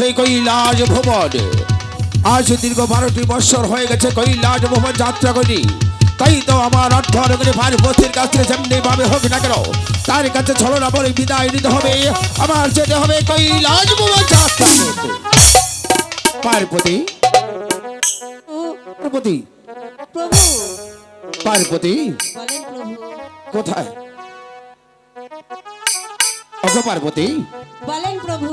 সেই কৈলাস ভ্রমণ আজ দীর্ঘ বারোটি বৎসর হয়ে গেছে কৈলাস ভ্রমণ যাত্রা করি। তাই তো আমার অর্থ অনুগুলি পার্বতীর কাছ থেকে যেমনি ভাবে হোক না কেন তার কাছে ছলনা বলে বিদায় নিতে হবে। আমার যেতে হবে কৈলাস ভ্রমণ যাত্রা করতে। পার্বতী। পার্বতী প্রভু। পার্বতী। কোথায়? পার্বতী বলেন প্রভু।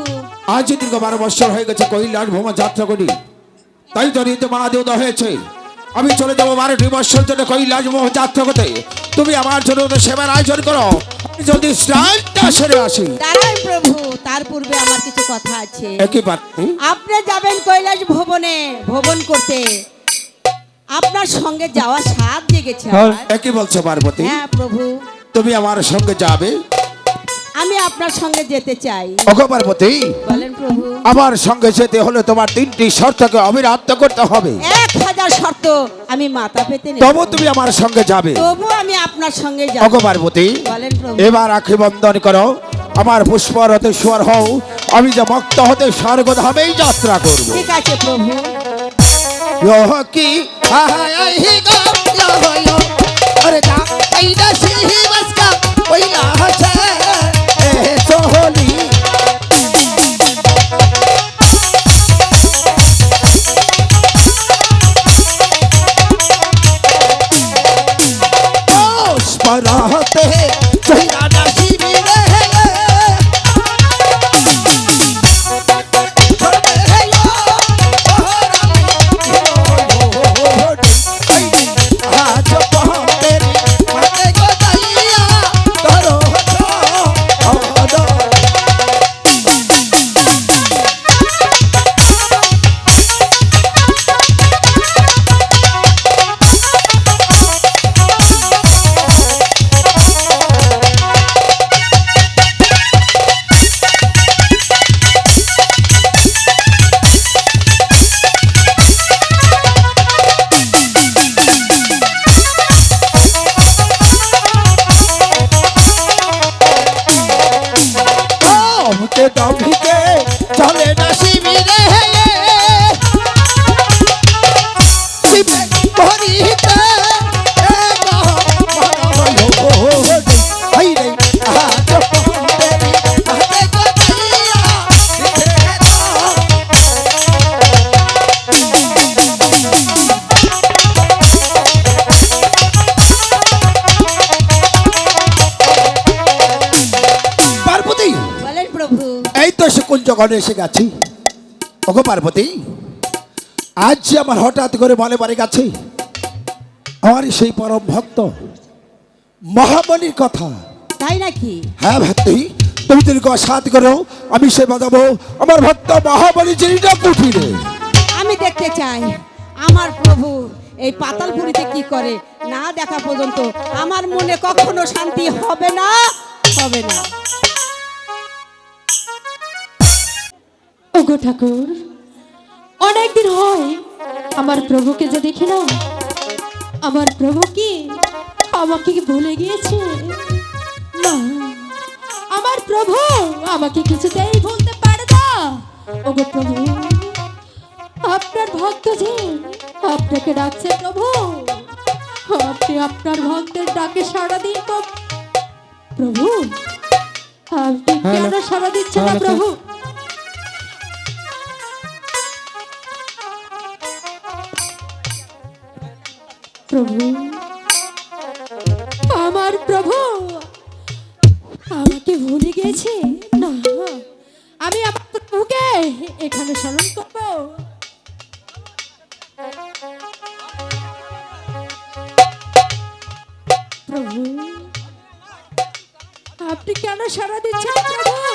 আজ দীর্ঘ বারো বছর হয়ে গেছে কৈলাস ভ্রমণ যাত্রা করি তাই তো ঋতু মানা দেওয়া হয়েছে। আমি চলে যাব বারোটি বছর জন্য কৈলাস ভ্রমণ যাত্রা করতে। তুমি আমার জন্য সেবার আয়োজন করো। আমি যদি স্নানটা সেরে আসি। দাঁড়ান প্রভু তার পূর্বে আমার কিছু কথা আছে। একই পার্বতী আপনি যাবেন কৈলাস ভবনে ভবন করতে। আপনার সঙ্গে যাওয়া সাত জেগেছে আমার। একই বলছো পার্বতী। হ্যাঁ প্রভু। তুমি আমার সঙ্গে যাবে। আমি আপনার সঙ্গে যেতে চাই। অগপার্বতী বলেন প্রভু। আমার সঙ্গে যেতে হলে তোমার তিনটি শর্তকে অবিরাত্ত করতে হবে। এক হাজার শর্ত আমি মাথা পেতে নেব তবু তুমি আমার সঙ্গে যাবে। তবু আমি আপনার সঙ্গে যাব। অগপার্বতী বলেন প্রভু। এবার আখি বন্দন করো। আমার পুষ্পরতে হতে হও। আমি যে ভক্ত হতে স্বর্গধামেই যাত্রা করব। ঠিক আছে প্রভু। ইহ কি? আরে যা এই দশি ঘরে এসে গেছি? ওগো পার্বতী আজ যে আমার হঠাৎ করে মনে বাড়ি গেছে আমার সেই পরম ভক্ত মহামণির কথা। তাই নাকি? হ্যাঁ ভক্তি তুমি দীর্ঘ সাত করো আমি সে বাজাবো আমার ভক্ত মহামণি জিনিসটা কুঠিরে আমি দেখতে চাই আমার প্রভু এই পাতালপুরিতে কি করে? না দেখা পর্যন্ত আমার মনে কখনো শান্তি হবে না? হবে না। ওগো ঠাকুর অনেকদিন হয় আমার প্রভুকে যে দেখি না। আমার প্রভু কি আমাকে কি ভুলে গিয়েছে? না আমার প্রভু আমাকে কিছুতেই ভুলতে পারে না। ওগো প্রভু আপনার ভক্ত যে আপনাকে ডাকছে প্রভু আপনি আপনার ভক্তের ডাকে সাড়া দিন প্রভু। আপনি কেন সাড়া দিচ্ছেন না প্রভু? প্রভু। আমার প্রভু, আমাকে ভুলে গেছে? না, আমি আমার প্রভুকে এখানে স্মরণ করব। প্রভু, আপনি কেন সারা দিচ্ছেন প্রভু?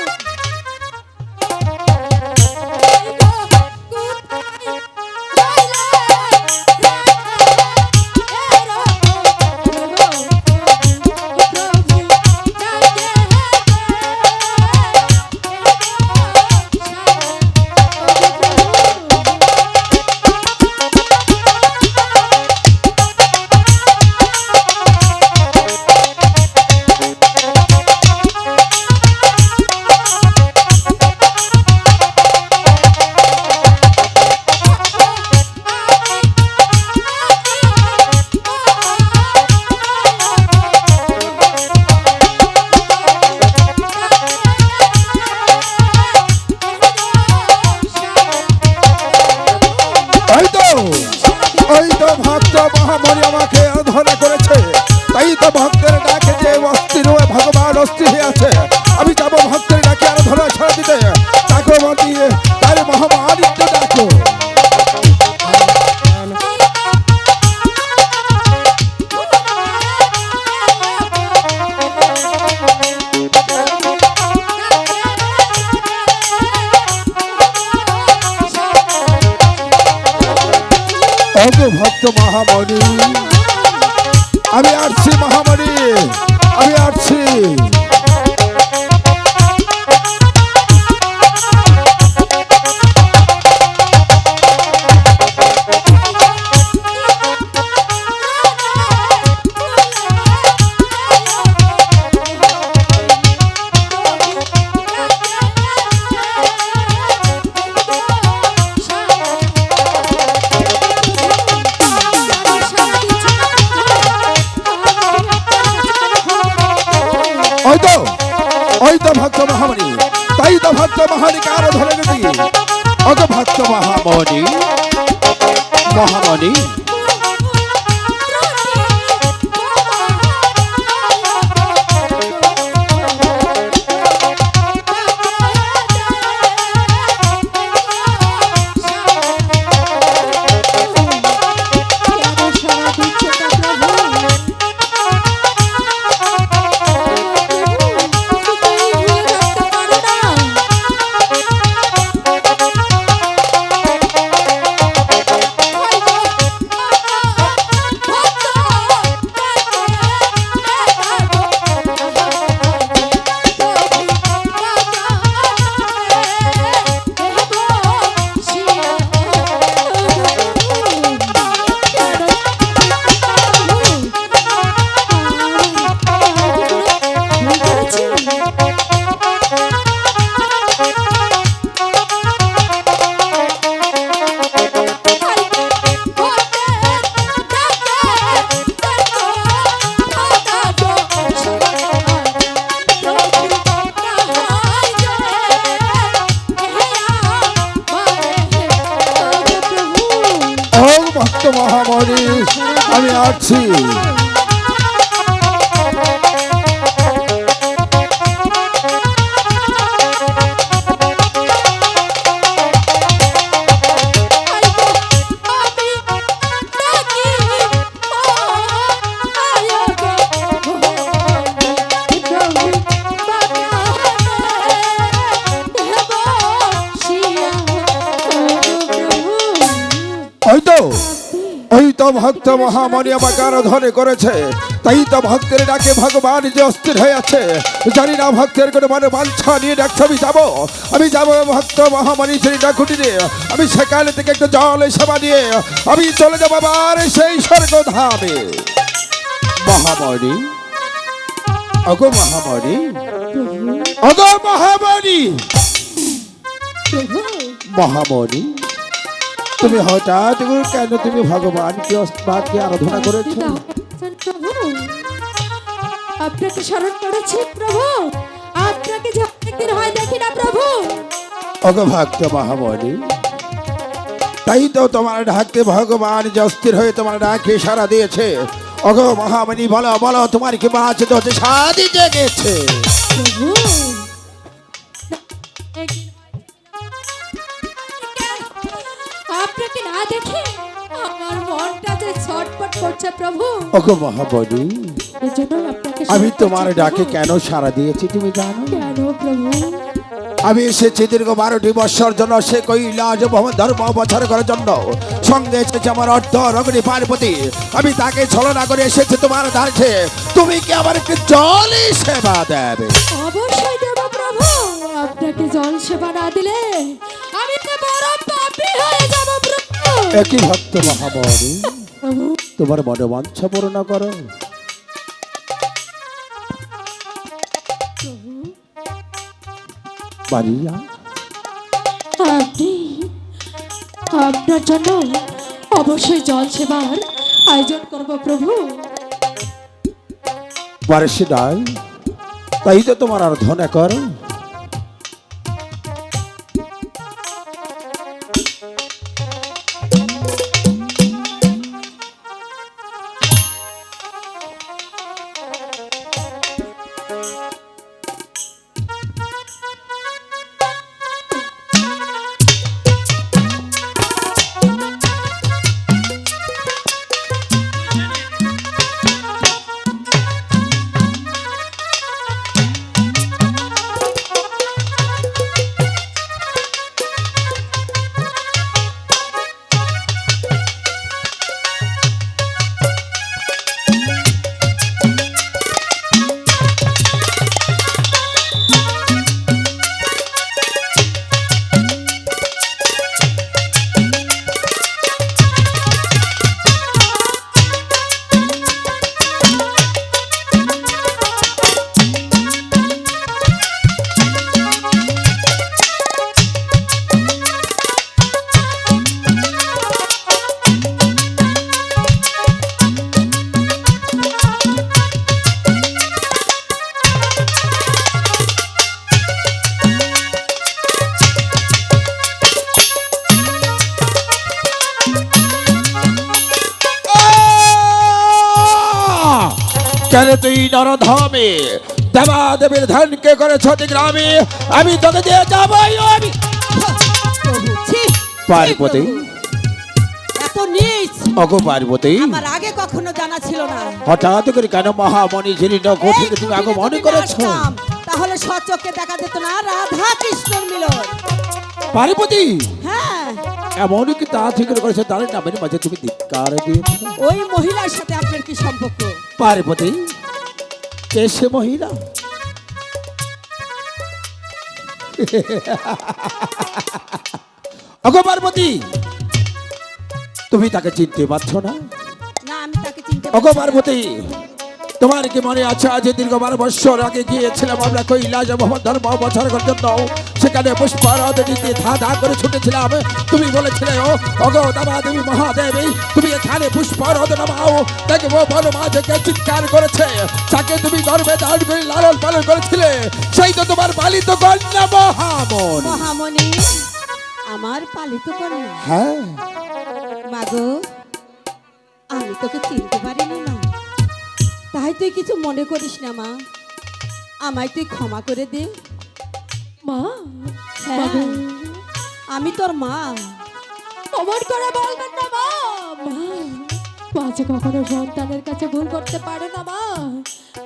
ভক্ত মহামণি আমি আসছি ওই তো। ওই তো ভক্ত মহামণি আমাকে আরও ধরে করেছে। তাই তো ভক্তের ডাকে ভগবান যে অস্থির হয়ে আছে জানি না ভক্তের কোনো মানে বাঞ্ছা নিয়ে ডাকছে আমি যাব। আমি যাব ভক্ত মহামণি সেই ডাকুটি নিয়ে আমি সেখান থেকে একটু জল সেবা দিয়ে আমি চলে যাব আবার সেই স্বর্গ ধামে মহামণি? অগো মহামণি? অগো মহামণি? মহামণি? তুমি হঠাৎ করে কেন তুমি ভগবানকে অস্তাকে আরাধনা করেছ? আপনাকে স্মরণ করেছি প্রভু। আপনাকে যে অনেকদিন হয় দেখি না প্রভু। অগভক্ত মহামণি তাই তো তোমার ডাকতে ভগবান যে অস্থির হয়ে তোমার ডাকে সারা দিয়েছে। অগ মহামণি বলো বলো তোমার কি বাঁচতে হচ্ছে? সাদি জেগেছে। প্রভু করছে প্রভু। আমি তোমার ডাকে কেন সারা দিয়েছি তুমি জানো? কেন প্রভু? আমি এসেছি দীর্ঘ বারোটি বৎসর জন্য সে কৈলাস ভ্রমণ ধর্ম বছর করার জন্য। সঙ্গে এসেছে আমার অর্থ রগ্নি পার্বতী। আমি তাকে ছলনা করে এসেছি তোমার ধারছে তুমি কি আমার একটু জলই সেবা দেবে? অবশ্যই দেব প্রভু। আপনাকে জল সেবা না দিলে আমি তো বড় পাপী হয়ে যাব প্রভু। একই ভক্ত প্রভু তোমার মনে মনোবাঞ্ছা পূর্ণ করো। মারিয়া। আপনি আপনার জন্য অবশ্যই জল সেবার আয়োজন করব প্রভু। বারেসে নাই তাই তো তোমার আরাধনা করো। কেন তুই নরধমে। দেবা দেবীর ধানকে করেছ গ্রামে আমি তোকে দিয়ে যাবই আমি পার্বতী। এত নিচ। অগো পার্বতী। আমার আগে কখনো জানা ছিল না। হঠাৎ করে কেন মহামণি জীর্ণ কঠিন তুমি আগে কুটিরে মনে যদি করেছ? তাহলে সচক্ষে দেখা যেত না রাধা কৃষ্ণর মিলন। পার্বতী! হ্যাঁ। এমন কি তা ঠিক করেছে তার নামের মাঝে তুমি ধিক্কার দিয়েছ ওই মহিলার সাথে আপনার কি সম্পর্ক? পার্বতী কে সে মহিলা? অগো পার্বতী তুমি তাকে চিনতে পারছ না? অগো পার্বতী তোমার কি মনে আছে আজ দীর্ঘ বারো বৎসর আগে গিয়েছিলাম আমরা কৈলাস ধর্ম বছর জন্য সেখানে পুষ্পারদ নিতে ধা ধা করে ছুটেছিলাম। তুমি বলেছিলে ও অগো দাবা দেবী মহাদেবী তুমি এখানে পুষ্পারদ নামাও। দেখব বড় মা থেকে চিৎকার করেছে। তাকে তুমি গর্বে ধারণ করে লালন পালন করেছিলে। সেই তো তোমার পালিত কন্যা মহামন মহামণি আমার পালিত কন্যা। হ্যাঁ। মাগো আমি তোকে চিনতে পারিনি না তাই তুই কিছু মনে করিস না মা। আমায় তুই ক্ষমা করে দে। মা হ্যাঁ। আমি তোর মা। অমন করে বলবেন না মা। মা যে কখনো সন্তানের কাছে ভুল করতে পারে না মা।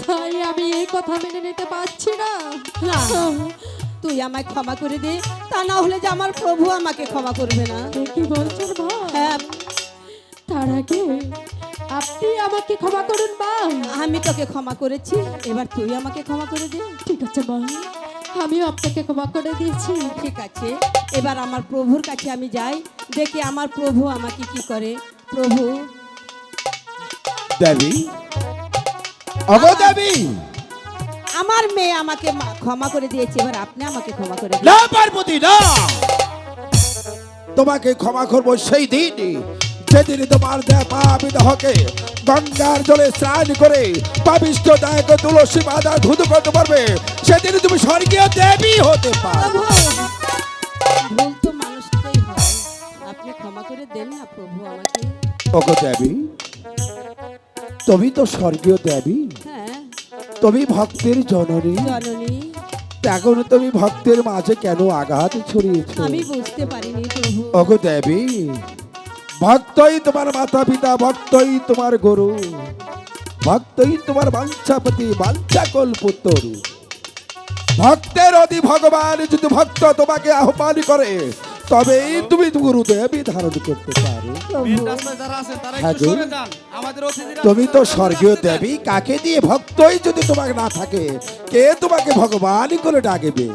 তাই আমি এই কথা মেনে নিতে পারছি না। তুই আমায় ক্ষমা করে দে। তা না হলে যে আমার প্রভু আমাকে ক্ষমা করবে না। কি বলছেন মা? হ্যাঁ। তার আগে আপনি আমাকে ক্ষমা করুন মা। আমি তোকে ক্ষমা করেছি। এবার তুই আমাকে ক্ষমা করে দে। ঠিক আছে মা। আমিও আপনাকে ক্ষমা করে দিয়েছি। ঠিক আছে। এবার আমার প্রভুর কাছে আমি যাই। দেখি আমার প্রভু আমাকে কি করে। প্রভু। দেবী। অগো দেবী। আমার মেয়ে আমাকে মা- ক্ষমা করে দিয়েছে। এবার আপনি আমাকে ক্ষমা করে না পার্বতী না। তোমাকে ক্ষমা করব সেই দিন যেদিন তোমার দেপা বিদহকে গঙ্গার জলে স্নান করে পাবিষ্ট দায়ক তুলসী মাদা ধুধু করতে পারবে। সেদিন তুমি স্বর্গীয় দেবী হতে পারো। ভুল তো মানুষটাই হয়। আপনি ক্ষমা করে দেন না প্রভু আমাকে। ওগো দেবী তুমি তো স্বর্গীয় দেবী। হ্যাঁ। তুমি ভক্তের জননী। জননী। এখন তুমি ভক্তের মাঝে কেন আঘাত ছড়িয়েছো? আমি বুঝতে পারিনি প্রভু। ওগো দেবী ভক্তই তোমার মাতা পিতা ভক্তই তোমার গুরু ভক্তই তোমার বাঞ্ছাপতি বাঞ্ছা কল্পতরু ভক্তের অধি ভগবান যদি ভক্ত তোমাকে আহ্বান করে তবেই তুমি গুরুদেবী ধারণ করতে পারো। তারা তুমি তো স্বর্গীয় দেবী কাকে দিয়ে ভক্তই যদি তোমাকে না থাকে কে তোমাকে ভগবান করে ডাকবে?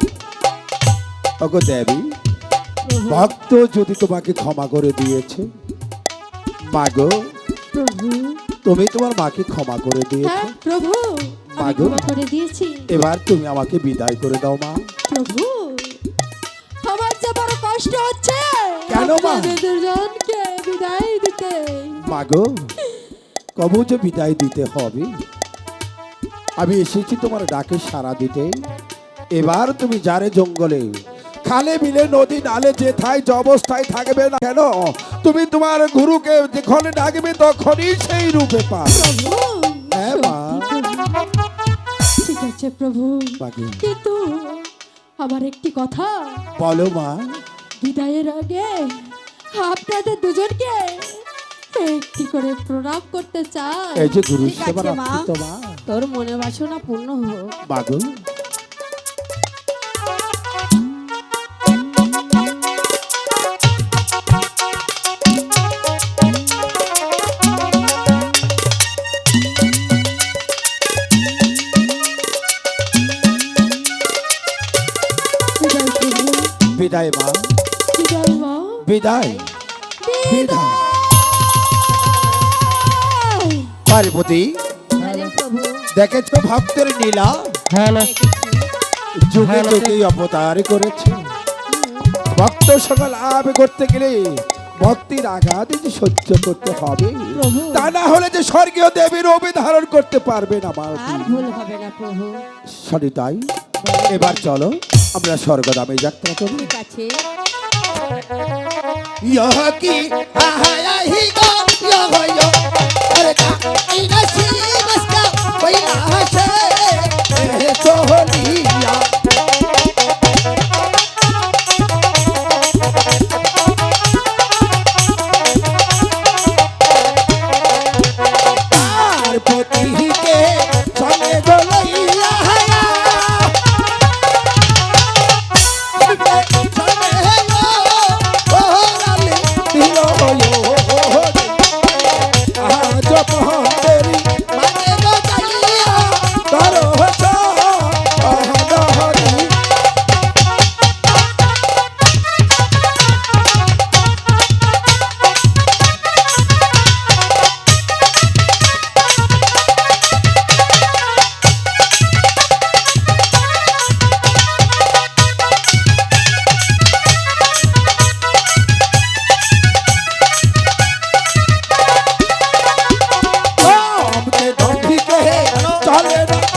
ওগো দেবী ভক্ত যদি তোমাকে ক্ষমা করে দিয়েছে মাগো প্রভু তুমি তোমার মাকে ক্ষমা করে দিয়েছ। হ্যাঁ প্রভু আমি মাগো। ক্ষমা করে দিয়েছি। এবার তুমি আমাকে বিদায় করে দাও মা। প্রভু আমার যে বড় কষ্ট হচ্ছে কেন মা? আপনাদের দুজনকে বিদায় দিতে। মাগো কবু যে বিদায় দিতে হবে আমি এসেছি তোমার ডাকে সারা দিতে। এবার তুমি যারে জঙ্গলে খালে বিলে নদী নালে যেথায় যে অবস্থায় থাকবে না কেন? তুমি তোমার গুরুকে যখন ডাকবে তখনই সেই রূপে প্রভু হ্যাঁ, মা। ঠিক আছে প্রভু। কিন্তু আমার একটি কথা। বলো মা। বিদায়ের আগে আপনাদের দুজনকে একটি করে প্রণাম করতে চাই। এই যে গুরু তোর মনে বাসনা পূর্ণ হোক। মাগো বিদায় মা। বিদায় মা। বিদায়। বিদায়। বিদায়। পার্বতী দেখেছ ভক্তের নীলা যুগে যুগে অবতার করেছে। ভক্ত সকল লাভ করতে গেলে ভক্তির আঘাত যে সহ্য করতে হবে। তা না হলে যে স্বর্গীয় দেবীর ধারণ করতে পারবে না মা। প্রভু। সরিতাই এবার চলো। আমরা স্বর্গদামে যাত্রা করি ঠিক আছে। ইহ কি? আহাই